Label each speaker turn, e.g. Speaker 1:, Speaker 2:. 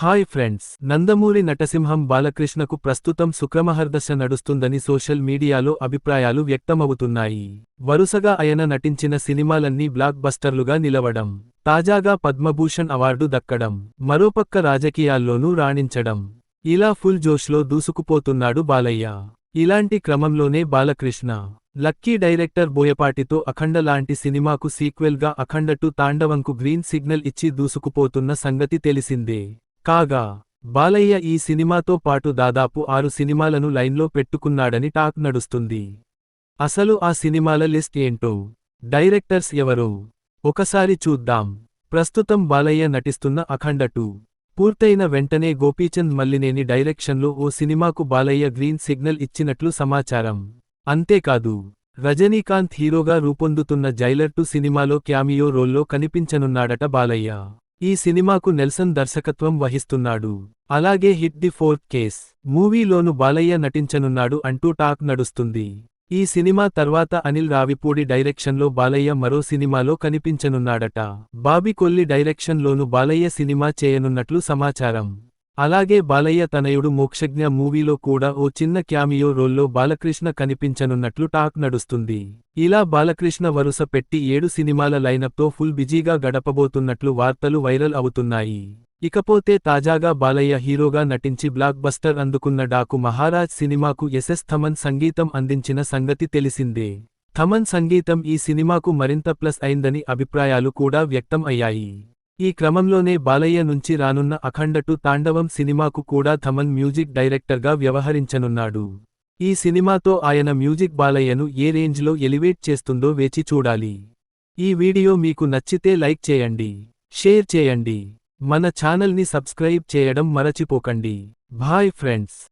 Speaker 1: Hi friends Nandamuri నటసింహం బాలకృష్ణకు ప్రస్తుతం శుక్రమహర్దశ నడుస్తుందని సోషల్ మీడియాలో అభిప్రాయాలు వ్యక్తమవుతున్నాయి. వరుసగా ఆయన నటించిన సినిమాలన్నీ బ్లాక్ బస్టర్లుగా నిలవడం తాజాగా పద్మభూషణ్ అవార్డు దక్కడం మరోపక్క రాజకీయాల్లోనూ రాణించడం ఇలా ఫుల్ జోష్లో దూసుకుపోతున్నాడు బాలయ్య. ఇలాంటి క్రమంలోనే బాలకృష్ణ లక్కీ డైరెక్టర్ బోయపాటితో అఖండ లాంటి సినిమాకు సీక్వెల్గా అఖండ టు తాండవంకు గ్రీన్ సిగ్నల్ ఇచ్చి దూసుకుపోతున్న సంగతి తెలిసిందే. కాగా బాలయ్య ఈ సినిమాతో పాటు దాదాపు ఆరు సినిమాలను లైన్లో పెట్టుకున్నాడని టాక్ నడుస్తుంది. అసలు ఆ సినిమాల లిస్ట్ ఏంటో డైరెక్టర్స్ ఎవరో ఒకసారి చూద్దాం. ప్రస్తుతం బాలయ్య నటిస్తున్న అఖండ టూ. పూర్తయిన వెంటనే గోపీచంద్ మల్లినేని డైరెక్షన్లో ఓ సినిమాకు బాలయ్య గ్రీన్ సిగ్నల్ ఇచ్చినట్లు సమాచారం. అంతేకాదు రజనీకాంత్ హీరోగా రూపొందుతున్న జైలర్ టు సినిమాలో క్యామియో రోల్లో కనిపించనున్నాడట బాలయ్య. ఈ సినిమాకు నెల్సన్ దర్శకత్వం వహిస్తున్నాడు. అలాగే హిట్ ది ఫోర్త్ కేస్. మూవీలోను బాలయ్య నటించనున్నాడు అంటూ టాక్ నడుస్తుంది. ఈ సినిమా తర్వాత అనిల్ రావిపూడి డైరెక్షన్లో బాలయ్య మరో సినిమాలో కనిపించనున్నాడట. బాబికొల్లి డైరెక్షన్లోను బాలయ్య సినిమా చేయనున్నట్లు సమాచారం. అలాగే బాలయ్య తనయుడు మోక్షజ్ఞ మూవీలో కూడా ఓ చిన్న క్యామియో రోల్లో బాలకృష్ణ కనిపించనున్నట్లు టాక్ నడుస్తుంది. ఇలా బాలకృష్ణ వరుస పెట్టి ఏడు సినిమాల లైనప్తో ఫుల్ బిజీగా గడపబోతున్నట్లు వార్తలు వైరల్ అవుతున్నాయి. ఇకపోతే తాజాగా బాలయ్య హీరోగా నటించి బ్లాక్ బస్టర్ అందుకున్న డాకు మహారాజ్ సినిమాకు ఎస్ఎస్ థమన్ సంగీతం అందించిన సంగతి తెలిసిందే. థమన్ సంగీతం ఈ సినిమాకు మరింత ప్లస్ అయిందని అభిప్రాయాలు కూడా వ్యక్తం అయ్యాయి. ఈ క్రమంలోనే బాలయ్య నుంచి రానున్న అఖండటు తాండవం సినిమాకు కూడా థమన్ మ్యూజిక్ డైరెక్టర్గా వ్యవహరించనున్నాడు. ఈ సినిమాతో ఆయన మ్యూజిక్ బాలయ్యను ఏ రేంజ్లో ఎలివేట్ చేస్తుందో వేచి చూడాలి. ఈ వీడియో మీకు నచ్చితే లైక్ చేయండి షేర్ చేయండి మన ఛానల్ని సబ్స్క్రైబ్ చేయడం మరచిపోకండి. Bye friends.